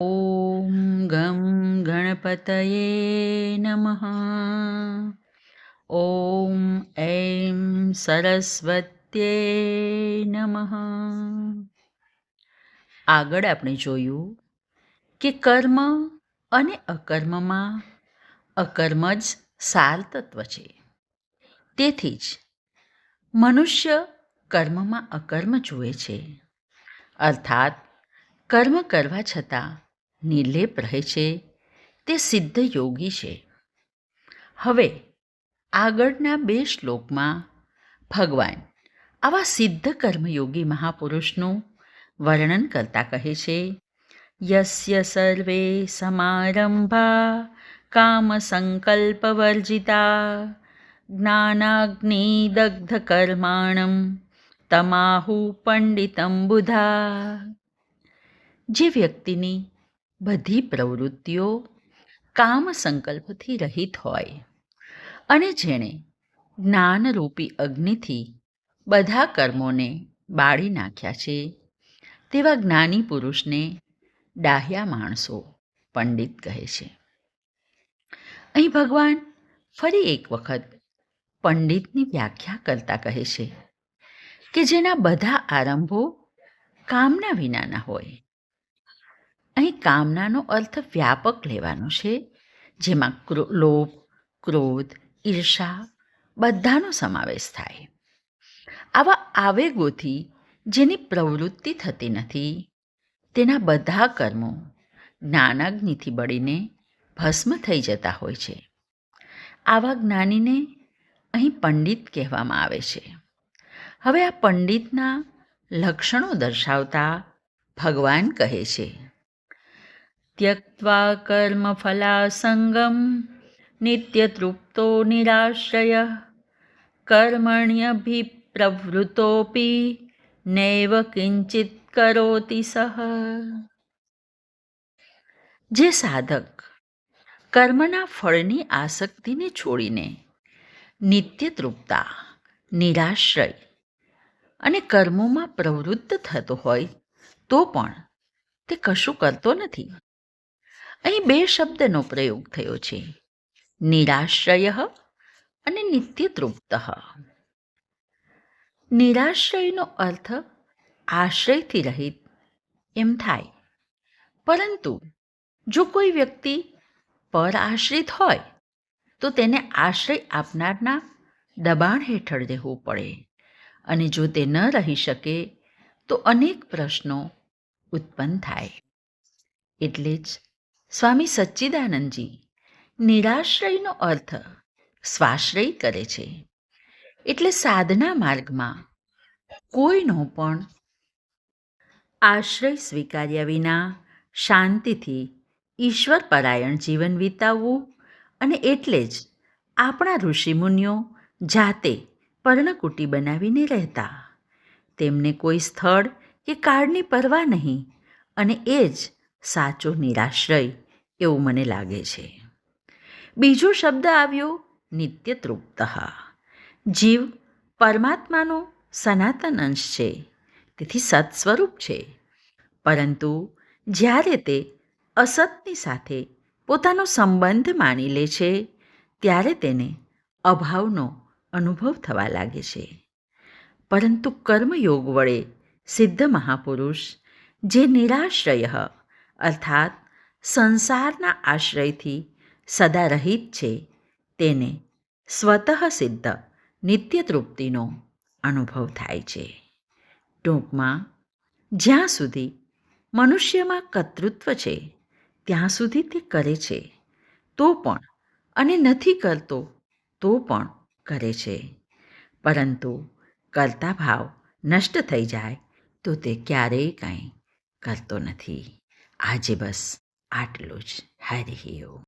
ॐ गं गणपतये नमः ॐ ऐं સરસ્વત્યે નમઃ આગળ આપણે જોયું કે કર્મ અને અકર્મમાં અકર્મ જ સાર તત્વ છે તેથી જ મનુષ્ય કર્મમાં અકર્મ જુએ છે અર્થાત કર્મ કરવા છતાં નિર્લેપ રહે છે. તે સિદ્ધ યોગી છે. હવે આગળના બે શ્લોકમાં ભગવાન આવા સિદ્ધ કર્મયોગી મહાપુરુષનું વર્ણન કરતા કહે છે, યસ્ય સર્વે સમારંભા કામ સંકલ્પવર્જિતા જ્ઞાનાગ્નિદગ્ધ કર્માણમ તમાહુ પંડિતમ બુધા. જે વ્યક્તિની બધી પ્રવૃત્તિઓ કામ સંકલ્પથી રહિત હોય. અને જેણે જ્ઞાનરૂપી અગ્નિથી બધા કર્મોને બાળી નાખ્યા છે, તેવા જ્ઞાની પુરુષને ડાહ્યા માણસો પંડિત કહે છે. અહીં ભગવાન ફરી એક વખત પંડિતની વ્યાખ્યા કરતા કહે છે કે જેના બધા આરંભો કામના વિનાના હોય અહીં કામનાનો અર્થ વ્યાપક લેવાનો છે, જેમાં લોભ, ક્રોધ, ઈર્ષા બધાનો સમાવેશ થાય. આવા આવેગોથી જેની પ્રવૃત્તિ થતી નથી, તેના બધા કર્મો જ્ઞાનાગ્નિથી બળીને ભસ્મ થઈ જતા હોય છે. આવા જ્ઞાનીને અહીં પંડિત કહેવામાં આવે છે. હવે આ પંડિતના લક્ષણો દર્શાવતા ભગવાન કહે છે. ત્યક્વા કર્મફલાસંગમ નિત્યતૃપ્તો નિરાશ્રય કર્મણ્યભિપ્રવૃત્તોપી નૈવ કિંચિત કરોતિ સહ જે સાધક કર્મના ફળની આસક્તિને છોડીને નિત્ય તૃપ્તા નિરાશ્રય અને કર્મોમાં પ્રવૃત્ત થતો હોય તો પણ તે કશું કરતો નથી અહીં બે શબ્દનો પ્રયોગ થયો છે. નિરાશ્રય અને નિત્ય તૃપ્ત નિરાશ્રયનો અર્થ આશ્રયથી રહિત એમ થાય. પરંતુ જો કોઈ વ્યક્તિ પર આશ્રિત હોય, તો તેને આશ્રય આપનારના દબાણ હેઠળ રહેવું પડે. અને જો તે ન રહી શકે, તો અનેક પ્રશ્નો ઉત્પન્ન થાય. એટલે જ સ્વામી સચ્ચિદાનંદજી, નિરાશ્રયનો અર્થ સ્વાશ્રય કરે છે. એટલે સાધના માર્ગમાં કોઈનો પણ આશ્રય સ્વીકાર્યા વિના શાંતિથી ઈશ્વર પરાયણ જીવન વિતાવવું અને એટલે જ આપણા ઋષિમુનિઓ જાતે પર્ણકુટી બનાવીને રહેતા. તેમને કોઈ સ્થળ કે કાળની પરવા નહીં અને એ જ સાચો નિરાશ્રય એવું મને લાગે છે. બીજો શબ્દ આવ્યો નિત્ય તૃપ્ત જીવ પરમાત્માનો સનાતન અંશ છે, તેથી સત્સ્વરૂપ છે. પરંતુ જ્યારે તે અસતની સાથે પોતાનો સંબંધ માની લે છે, ત્યારે તેને અભાવનો અનુભવ થવા લાગે છે. પરંતુ કર્મયોગ વડે સિદ્ધ મહાપુરુષ, જે નિરાશ્રય અર્થાત સંસારના આશ્રયથી સદા રહિત છે. તેને સ્વતઃ સિદ્ધ નિત્ય તૃપ્તિનો અનુભવ થાય છે. ટૂંકમાં, જ્યાં સુધી મનુષ્યમાં કર્તૃત્વ છે, ત્યાં સુધી તે કરે છે. તો પણ અને નથી કરતો, તો પણ કરે છે. પરંતુ કરતા ભાવ નષ્ટ થઈ જાય, તો તે ક્યારેય કાંઈ કરતો નથી. આજે બસ આટલું જ. હરિ ઓમ.